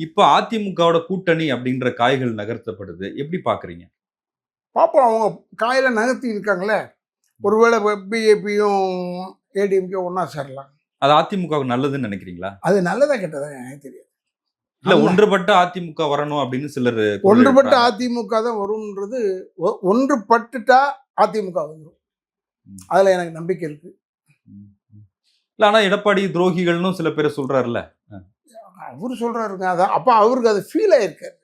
இப்போ அதிமுகவோட கூட்டணி அப்படின்ற காய்கள் நகர்த்தப்படுது. எப்படி பாக்குறீங்க? பார்ப்போம் அவங்க காயில நகர்த்தி இருக்காங்களே. ஒருவேளை பிஜேபியும் ஏடிஎம்கே ஒன்றா சேரலாம். அது அதிமுகவுக்கு நல்லதுன்னு நினைக்கிறீங்களா? அது நல்லதா கெட்டதா எனக்கு தெரியாது. இல்ல. ஒன்றுபட்ட அதிமுக வரணும் அப்படின்னு சிலர் ஒன்றுபட்ட. அதிமுக தான் வரும்ன்றது ஒன்றுபட்டுட்டா அதிமுக வந்துடும். அதுல எனக்கு நம்பிக்கை இருக்கு. ம், ம். இல்ல ஆனா எடப்பாடி துரோகிகள்னு சில பேர் சொல்றாருல்ல. அவர் சொல்றாருங்க. அதான் அப்ப அவருக்கு அது ஃபீல் ஆயிருக்காரு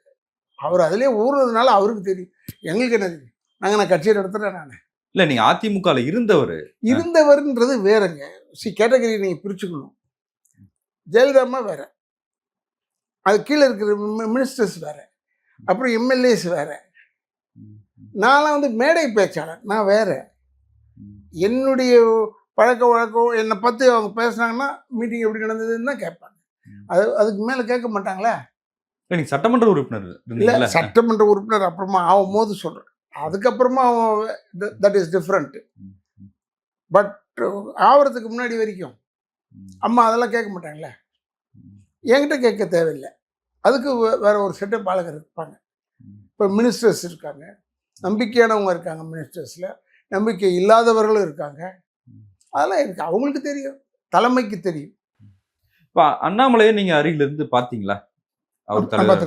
அவர் அதுலயே ஊறுறதுனால அவருக்கு தெரியும் எங்களுக்கு என்ன தெரியும் நாங்க நான் கட்சியை நடத்துறேன் நான்? இல்ல நீங்க அதிமுகல இருந்தவர். இருந்தவர்ன்றது வேறங்க. சி கேட்டகரி நீங்க பிரிச்சுக்கணும். ஜெயலலிதா அம்மா வேற. அது கீழே இருக்கிற மினிஸ்டர்ஸ் வேற. அப்புறம் எம்எல்ஏஸ் வேற. நான்லாம் வந்து மேடை பேச்சாளர். நான் வேற. என்னுடைய பழக்க வழக்கம் என்னை பற்றி அவங்க பேசுனாங்கன்னா மீட்டிங் எப்படி நடந்ததுன்னு தான் கேட்பாங்க அது அதுக்கு மேலே கேட்க மாட்டாங்களே? இல்ல நீங்க சட்டமன்ற உறுப்பினர் இல்லை சட்டமன்ற உறுப்பினர் அப்புறமா ஆகும் போது சொல்கிறேன் அதுக்கப்புறமா தட் இஸ் டிஃப்ரெண்ட். பட் ஆவறதுக்கு முன்னாடி வரைக்கும் அம்மா அதெல்லாம் கேட்க மாட்டாங்களே? என்கிட்ட கேட்க தேவையில்லை. அதுக்கு வேற ஒரு செட்டப் ஆளுங்க இருப்பாங்க. இப்போ மினிஸ்டர்ஸ் இருக்காங்க. நம்பிக்கையானவங்க இருக்காங்க மினிஸ்டர்ஸில் நம்பிக்கை இல்லாதவர்களும் இருக்காங்க. அதெல்லாம் இருக்கு அவங்களுக்கு தெரியும். தலைமைக்கு தெரியும். இப்ப அண்ணாமலையை நீங்க அருகில இருந்து பாத்தீங்களா அவர் தலைவர்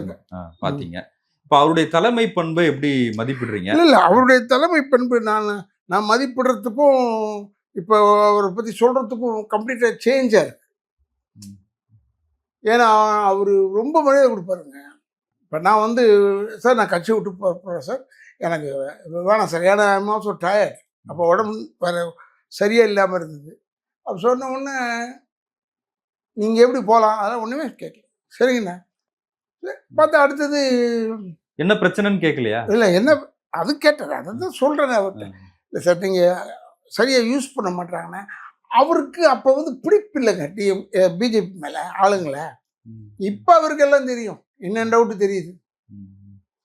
பாத்தீங்க இப்ப அவருடைய தலைமை பண்பை எப்படி மதிப்பிடுறீங்க? இல்லை இல்லை அவருடைய தலைமை பண்பு நான் நான் மதிப்பிடுறதுக்கும் இப்போ அவரை பற்றி சொல்கிறதுக்கும் கம்ப்ளீட்டாக சேஞ்சாக இருக்கு. ஏன்னா அவர் ரொம்ப மரியாதை கொடுப்பாருங்க. இப்போ நான் வந்து சார் நான் கட்சி விட்டு போகிறேன் சார். எனக்கு வேணாம் சார். ஏன்னா ஆல்சோ டயர்ட் அப்போ உடம்பு வேறு சரியாக இல்லாமல் இருந்தது. அப்போ சொன்ன உடனே நீங்கள் எப்படி போகலாம் அதெல்லாம் ஒன்றுமே கேட்கல சரிங்கண்ணா. சரி, பார்த்தா அடுத்தது என்ன பிரச்சனைன்னு கேட்கலையா இல்லை என்ன அது கேட்டார் அதை தான் சொல்கிறேன் அவர்கிட்ட இல்லை சார் நீங்கள் சரியாக யூஸ் பண்ண மாட்டாங்கண்ணே அவருக்கு அப்போ வந்து பிடிப்பு இல்லைங்க டிஎம் பிஜேபி மேலே ஆளுங்களை. இப்போ அவருக்கு எல்லாம் தெரியும். என்ன டவுட்டு தெரியுது.